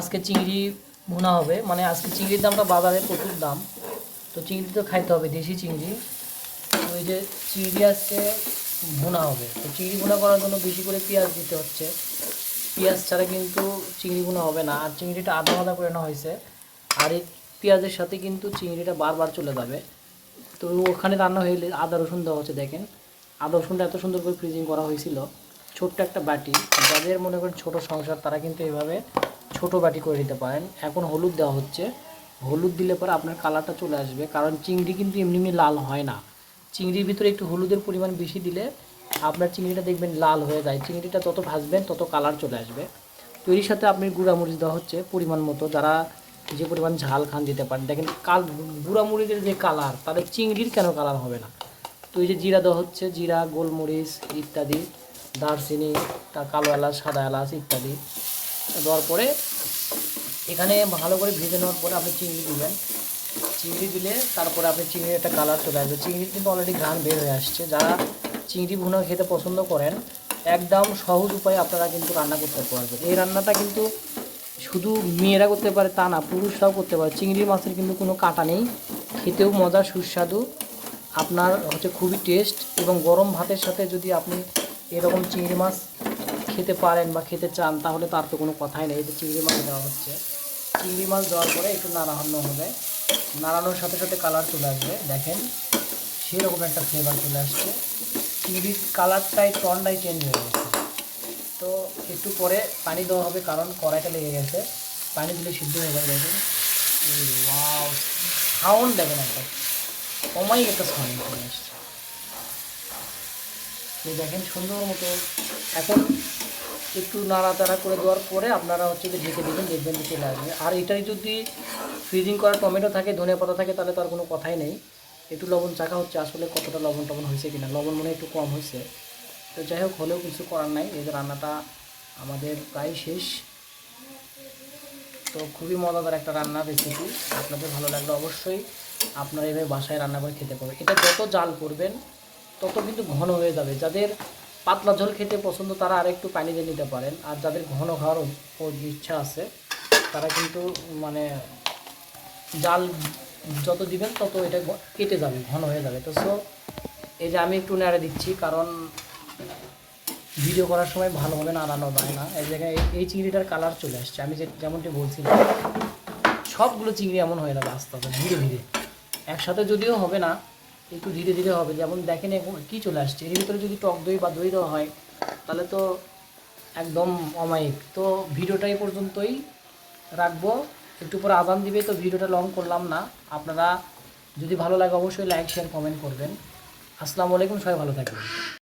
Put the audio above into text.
আজকে চিংড়ি ভুনা হবে। মানে আজকে চিংড়ির দামটা বাজারে প্রচুর দাম। তো চিংড়ি তো খাইতে হবে, দেশি চিংড়ি। তো এই যে চিংড়ি আজকে ভুনা হবে। তো চিংড়ি ভুনা করার জন্য বেশি করে পেঁয়াজ দিতে হচ্ছে। পেঁয়াজ ছাড়া কিন্তু চিংড়ি ভুনা হবে না। আর চিংড়িটা আধা আধা করে নেওয়া হয়েছে। আর এই পেঁয়াজের সাথে কিন্তু চিংড়িটা বারবার চলে যাবে। তো ওখানে রান্না হয়ে আদা, রসুন দেওয়া হচ্ছে, দেখেন। আদা, রসুনটা এত সুন্দর করে ফ্রিজিং করা হয়েছিল। ছোট্ট একটা বাটি। যাদের মনে করেন ছোট সংসার, তারা কিন্তু এভাবে ছোট বাটি করে নিতে পারেন। এখন হলুদ দেওয়া হচ্ছে। হলুদ দিলে পরে আপনার কালারটা চলে আসবে। কারণ চিংড়ি কিন্তু এমনি এমনি লাল হয় না। চিংড়ির ভিতরে একটু হলুদের পরিমাণ বেশি দিলে আপনার চিংড়িটা দেখবেন লাল হয়ে যায়। চিংড়িটা যত ভাজবেন, তত কালার চলে আসবে। তো এর সাথে আপনি গুঁড়ামরিচ দেওয়া হচ্ছে পরিমাণ মতো। যারা যে পরিমাণ ঝাল খান দিতে পারেন। দেখেন কাল গুঁড়ামরিচের যে কালার তাহলে চিংড়ির কেন কালার হবে না? তো এই যে জিরা দেওয়া হচ্ছে, জিরা, গোলমরিচ ইত্যাদি, দারচিনি, তা কালো এলাচ, সাদা এলাচ ইত্যাদি। দেওয়ার পরে এখানে ভালো করে ভেজে নেওয়ার পরে আপনি চিংড়ি দিবেন। চিংড়ি দিলে তারপরে আপনি চিংড়ির একটা কালার চলে আসবে। চিংড়ির কিন্তু অলরেডি ঘ্রাণ বের হয়ে আসছে। যারা চিংড়ি ভুনা খেতে পছন্দ করেন, একদম সহজ উপায়ে আপনারা কিন্তু রান্না করতে পারবেন। এই রান্নাটা কিন্তু শুধু মেয়েরা করতে পারে তা না, পুরুষরাও করতে পারে। চিংড়ি মাছের কিন্তু কোনো কাটা নেই। খেতেও মজা, সুস্বাদু। আপনার হচ্ছে খুবই টেস্ট এবং গরম ভাতের সাথে যদি আপনি এরকম চিংড়ি মাছ খেতে পারেন বা খেতে চান, তাহলে তার তো কোনো কথাই নেই। যে চিংড়ি মাছ দেওয়া হচ্ছে। চিংড়ি মাছ দেওয়ার পরে একটু নাড়ানো হবে। নাড়ানোর সাথে সাথে কালার চলে আসবে। দেখেন, সেরকম একটা ফ্লেভার চলে আসছে। চিংড়ির কালারটাই টনটাই চেঞ্জ হয়ে গেছে। তো একটু পরে পানি দেওয়া হবে, কারণ কড়াইটা লেগে গেছে। পানি দিলে সিদ্ধ হয়ে যাবে, দেখেন। সাউন্ড দেখেন একটা কমাই একটা সাউন্ড চলে আসছে। তো দেখেন সুন্দর মতো। এখন একটু নাড়াচাড়া করে দেওয়ার পরে আপনারা হচ্ছে যে ঢেকে দেবেন দেখবেন যে চলে আসবে আর এটাই যদি ফ্রিজিং করা টমেটো থাকে ধনে পাতা থাকে, তাহলে তার কোনো কথাই নেই। একটু লবণ চাকা হচ্ছে, আসলে কতটা লবণ টবণ হয়েছে কিনা। লবণ মনে একটু কম হয়েছে। তো যাই হোক, হলেও কিছু করার নাই। এই রান্নাটা আমাদের প্রায় শেষ। তো খুবই মজাদার একটা রান্নার রেসিপি আপনাদের ভালো লাগলে অবশ্যই আপনারা এভাবে বাসায় রান্না করে খেতে পারবেন। এটা যত জাল করবেন তত কিন্তু ঘন হয়ে যাবে। যাদের পাতলা ঝোল খেতে পছন্দ, তারা আর একটু পানি দিয়ে নিতে পারেন। আর যাদের ঘন খাওয়ার ইচ্ছা আছে, তারা কিন্তু মানে জাল যত দিবেন, তত এটা কেটে যাবে, ঘন হয়ে যাবে। তো সো এই যে আমি একটু নেড়ে দিচ্ছি, কারণ ভিডিও করার সময় ভালোভাবে নাড়ানো যায় না। এই জায়গায় এই চিংড়িটার কালার চলে আসছে। আমি যে যেমনটি বলছিলাম, সবগুলো চিংড়ি এমন হয়ে যাবে আস্তে আস্তে, ধীরে ধীরে। একসাথে যদিও হবে না একটু ধীরে ধীরে হবে। যেমন দেখেন এখন কী চলে আসছে। এর ভিতরে যদি টক দই বা দই দেওয়া হয়, তাহলে তো একদম অমায়িক। তো ভিডিওটাই পর্যন্তই রাখব। একটু পরে আদান দিবে, তো ভিডিওটা লং করলাম না। আপনারা যদি ভালো লাগে অবশ্যই লাইক শেয়ার কমেন্ট করবেন। আসসালামু আলাইকুম, সবাই ভালো থাকবেন।